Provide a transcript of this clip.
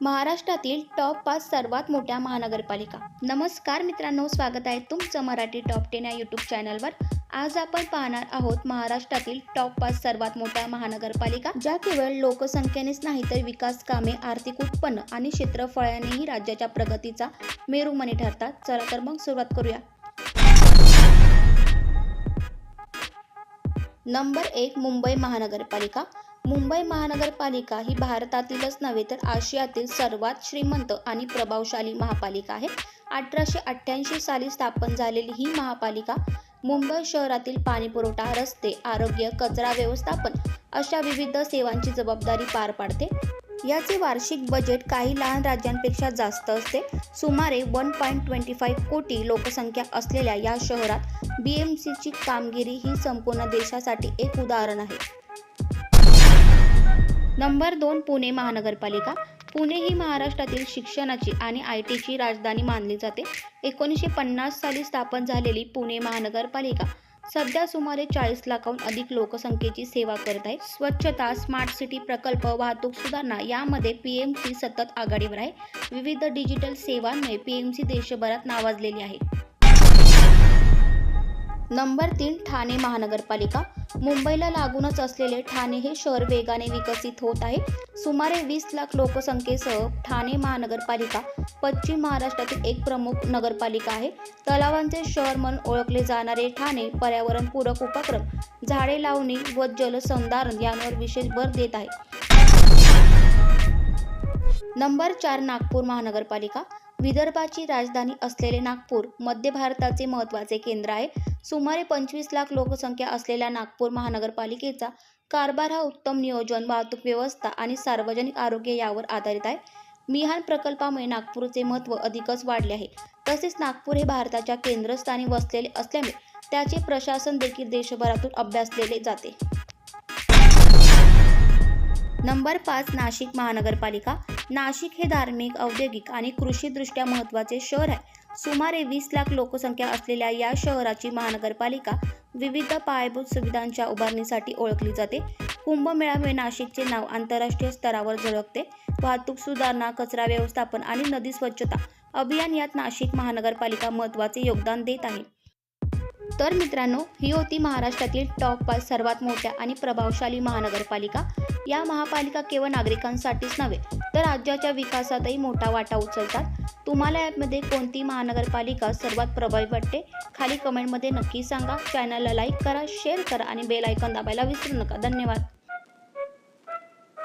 महाराष्ट्रातील टॉप पाच सर्वात मोठ्या महानगरपालिका. नमस्कार मित्रांनो स्वागत आहे तुमचं मराठी टॉप टेन या यूट्यूब चॅनलवर. आज आपण पाहणार आहोत महाराष्ट्रातील टॉप पाच सर्वात मोठ्या महानगरपालिका ज्या केवळ लोकसंख्येनेच नाही तर विकास कामे आर्थिक उत्पन्न आणि क्षेत्रफळानेही राज्याच्या प्रगतीचा मेरुमणी ठरतात. चला तर मग सुरुवात करूया. नंबर एक मुंबई महानगरपालिका. मुंबई महानगरपालिका ही भारतातीलच नव्हे तर आशियातील सर्वात श्रीमंत आणि प्रभावशाली महापालिका आहे. अठराशे अठ्ठ्याऐंशी साली स्थापन झालेली ही महापालिका मुंबई शहरातील पाणीपुरवठा रस्ते आरोग्य कचरा व्यवस्थापन अशा विविध सेवांची जबाबदारी पार पाडते. याचे वार्षिक बजेट काही लहान राज्यांपेक्षा जास्त असते. सुमारे वन पॉईंट ट्वेंटी फाईव्ह कोटी लोकसंख्या असलेल्या या शहरात बी एम सीची कामगिरी ही संपूर्ण देशासाठी एक उदाहरण आहे. नंबर दोन पुणे महानगरपालिका. पुणे ही महाराष्ट्रातील शिक्षणाची आणि आय टीची राजधानी मानली जाते. एकोणीसशे पन्नास साली स्थापन झालेली पुणे महानगरपालिका सध्या सुमारे चाळीस लाखाहून अधिक लोकसंख्येची सेवा करत आहे. स्वच्छता स्मार्ट सिटी प्रकल्प वाहतूक सुधारणा यामध्ये पी एम सी सतत आघाडीवर आहे. विविध डिजिटल सेवांमुळे पी एम सी देशभरात नावाजलेली आहे. नंबर तीन ठाणे महानगरपालिका. मुंबईला लागूनच असलेले ठाणे हे शहर वेगाने विकसित होत आहे. सुमारे वीस लाख लोकसंख्येसह ठाणे महानगरपालिका पश्चिम महाराष्ट्रातील एक प्रमुख नगरपालिका आहे. तलावांचे शहर म्हणून ओळखले जाणारे ठाणे पर्यावरणपूरक उपक्रम झाडे लावणी व जलसंधारण यांवर विशेष भर देत आहे. नंबर चार नागपूर महानगरपालिका. विदर्भाची राजधानी असलेले नागपूर मध्य भारताचे महत्त्वाचे केंद्र आहे. सुमारे पंचवीस लाख लोकसंख्या असलेल्या नागपूर महानगरपालिकेचा कारभार हा उत्तम नियोजन वाहतूक व्यवस्था आणि सार्वजनिक आरोग्य यावर आधारित आहे. मिहान प्रकल्पामुळे नागपूरचे महत्त्व अधिकच वाढले आहे. तसेच नागपूर हे भारताच्या केंद्रस्थानी वसलेले असल्यामुळे त्याचे प्रशासन देखील देशभरातून अभ्यासलेले जाते. नंबर पाच नाशिक महानगरपालिका. नाशिक हे धार्मिक औद्योगिक आणि कृषीदृष्ट्या महत्त्वाचे शहर आहे. सुमारे वीस लाख लोकसंख्या असलेल्या या शहराची महानगरपालिका विविध पायाभूत सुविधांच्या उभारणीसाठी ओळखली जाते. कुंभमेळामुळे नाशिकचे नाव आंतरराष्ट्रीय स्तरावर झळकते. वाहतूक सुधारणा कचरा व्यवस्थापन आणि नदी स्वच्छता अभियान यात नाशिक महानगरपालिका महत्त्वाचे योगदान देत आहे. तर मित्रांनो ही होती महाराष्ट्रातील टॉप पाच सर्वात मोठ्या आणि प्रभावशाली महानगरपालिका. या महापालिका केवळ नागरिकांसाठीच नव्हे तर राज्याच्या विकासातही मोठा वाटा उचलतात. तुम्हाला यामध्ये कोणती महानगरपालिका सर्वात प्रभावी वाटते? खाली कमेंटमध्ये नक्की सांगा. चॅनलला लाईक करा शेअर करा आणि बेल आयकॉन दाबायला विसरू नका. धन्यवाद.